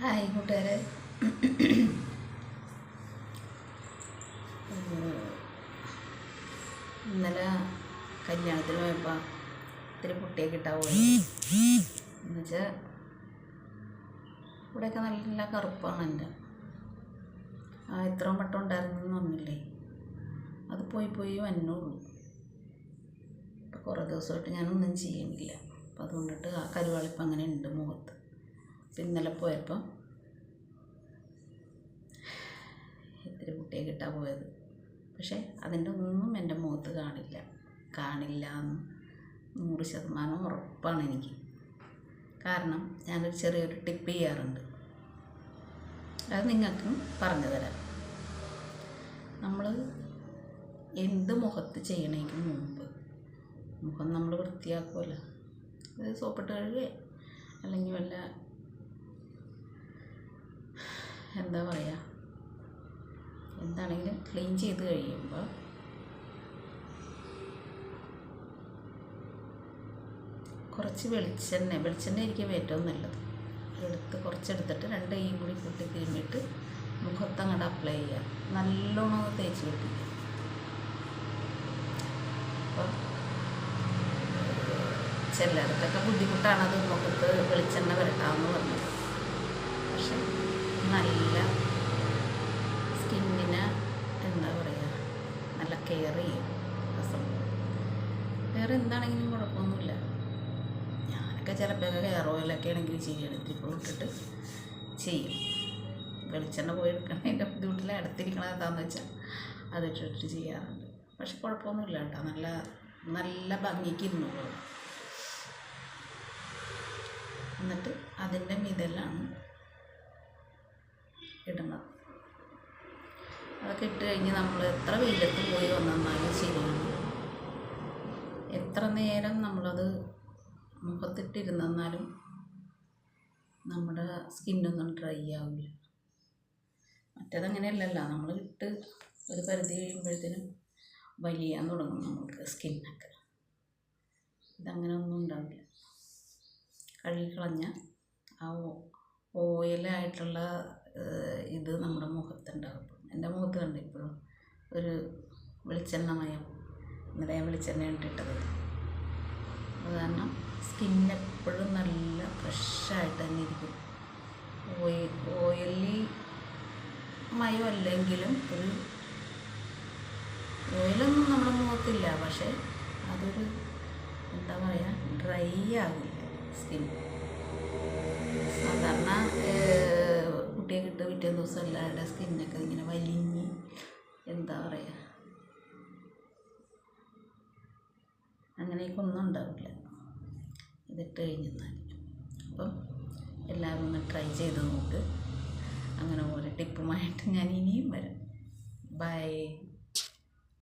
Hi കൂട്ടുകാരെ. ഇന്നലെ കല്യാണത്തിന് പോയപ്പോൾ ഇത്തിരി കുട്ടിയെ ഇട്ടാ പോയി എന്നുവെച്ചാൽ ഇവിടെയൊക്കെ നല്ല കറുപ്പാണ് എന്റെ. ആ ഇത്രയും വട്ടം ഉണ്ടായിരുന്നെന്ന് പറഞ്ഞില്ലേ? അത് പോയി പോയി വന്നുള്ളൂ ഇപ്പം കുറേ ദിവസമായിട്ട് ഞാനൊന്നും ചെയ്യണില്ല. അപ്പം അതുകൊണ്ടിട്ട് ആ കരുവാളിപ്പം അങ്ങനെ ഉണ്ട് മുഖത്ത്. ഇന്നലെ പോയപ്പം ഇത്തിരി കുട്ടിയെ കിട്ടാൻ പോയത്. പക്ഷേ അതിന്റെ ഒന്നും എന്റെ മുഖത്ത് കാണില്ല. കാണില്ല എന്ന് നൂറ് ശതമാനം ഉറപ്പാണ് എനിക്ക്. കാരണം ഞാനൊരു ചെറിയൊരു ടിപ്പ് ചെയ്യാറുണ്ട്. അത് നിങ്ങൾക്കും പറഞ്ഞു തരാം. നമ്മൾ എന്ത് മുഖത്ത് ചെയ്യണമെങ്കിൽ മുമ്പ് മുഖം നമ്മൾ വൃത്തിയാക്കുമല്ലോ അത് സോപ്പിട്ട് കഴുകുക അല്ലെങ്കിൽ വല്ല എന്താ പറയുക എന്താണെങ്കിലും ക്ലീൻ ചെയ്ത് കഴിയുമ്പോൾ കുറച്ച് വെളിച്ചെണ്ണ വെളിച്ചെണ്ണ ആയിരിക്കും ഏറ്റവും നല്ലത്. എടുത്ത് കുറച്ചെടുത്തിട്ട് രണ്ട് കൈയും കൂടി കൂട്ടി തിരുമ്മിയിട്ട് മുഖത്തങ്ങോട്ട് അപ്ലൈ ചെയ്യുക നല്ലോണം തേച്ച് പിടിപ്പിക്കുക അപ്പം ചിലർക്കൊക്കെ ബുദ്ധിമുട്ടാണ് അത് മുഖത്ത് വെളിച്ചെണ്ണ നല്ല സ്കിന്നിന് എന്താ പറയുക നല്ല കെയർ ചെയ്യും സംഭവം വേറെ എന്താണെങ്കിലും കുഴപ്പമൊന്നുമില്ല. ഞാനൊക്കെ ചിലപ്പോൾ ഹെയർ ഓയിലൊക്കെ ആണെങ്കിൽ ചെയ്യണം ഇപ്പോൾ ഇട്ടിട്ട് ചെയ്യും. വെളിച്ചെണ്ണ പോയി എടുക്കണതിന്റെ ബുദ്ധിമുട്ടിൽ അടുത്തിരിക്കണത് എന്താണെന്ന് വെച്ചാൽ അതിട്ടിട്ട് ചെയ്യാറുണ്ട്. പക്ഷെ കുഴപ്പമൊന്നുമില്ല കേട്ടോ. നല്ല നല്ല ഭംഗിക്ക് ഇരുന്നു എന്നിട്ട് അതിന്റെ മിതലാണ് ഇടുന്നത് അതൊക്കെ ഇട്ട് കഴിഞ്ഞ് നമ്മൾ എത്ര വെയിലത്ത് പോയി വന്നാലും ശരിയാണ് എത്ര നേരം നമ്മളത് മുഖത്തിട്ടിരുന്നാലും നമ്മുടെ സ്കിന്നൊന്നും ഡ്രൈ ആവില്ല. മറ്റേതങ്ങനെയല്ലല്ലോ നമ്മൾ ഇട്ട് ഒരു പരിധി കഴിയുമ്പോഴത്തേനും വലിയാൻ തുടങ്ങും നമുക്ക് സ്കിന്നൊക്കെ. ഇതങ്ങനെ ഒന്നും ഉണ്ടാവില്ല. കഴുകി കളഞ്ഞ ആ ഓയിലായിട്ടുള്ള ഇത് നമ്മുടെ മുഖത്തുണ്ടാകും എന്റെ മുഖത്ത് കണ്ട് ഇപ്പോഴും? ഒരു വെളിച്ചെണ്ണമയം. ഇന്നലെ ഞാൻ വെളിച്ചെണ്ണ ഇട്ടിട്ടത്. അത് കാരണം സ്കിൻ എപ്പോഴും നല്ല ഫ്രഷായിട്ട് തന്നെ ഇരിക്കും. ഓയിൽ ഓയിലി മയം അല്ലെങ്കിലും ഒരു ഓയിലൊന്നും നമ്മുടെ മുഖത്തില്ല. പക്ഷേ അതൊരു എന്താ പറയുക ഡ്രൈ ആകില്ല സ്കിൻ. സാധാരണ കുട്ടിയെ കിട്ടുക പിറ്റേ ദിവസം എല്ലാവരുടെ സ്കിന്നൊക്കെ ഇങ്ങനെ വലിഞ്ഞ് എന്താ പറയുക അങ്ങനെയൊക്കെ ഒന്നും ഉണ്ടാവില്ല. ഇതിട്ട് കഴിഞ്ഞാൽ അപ്പം എല്ലാവരും ഒന്ന് ട്രൈ ചെയ്ത് നോക്ക്. അങ്ങനെ ഓരോ ടിപ്പുമായിട്ട് ഞാൻ ഇനിയും വരാം. ബൈ.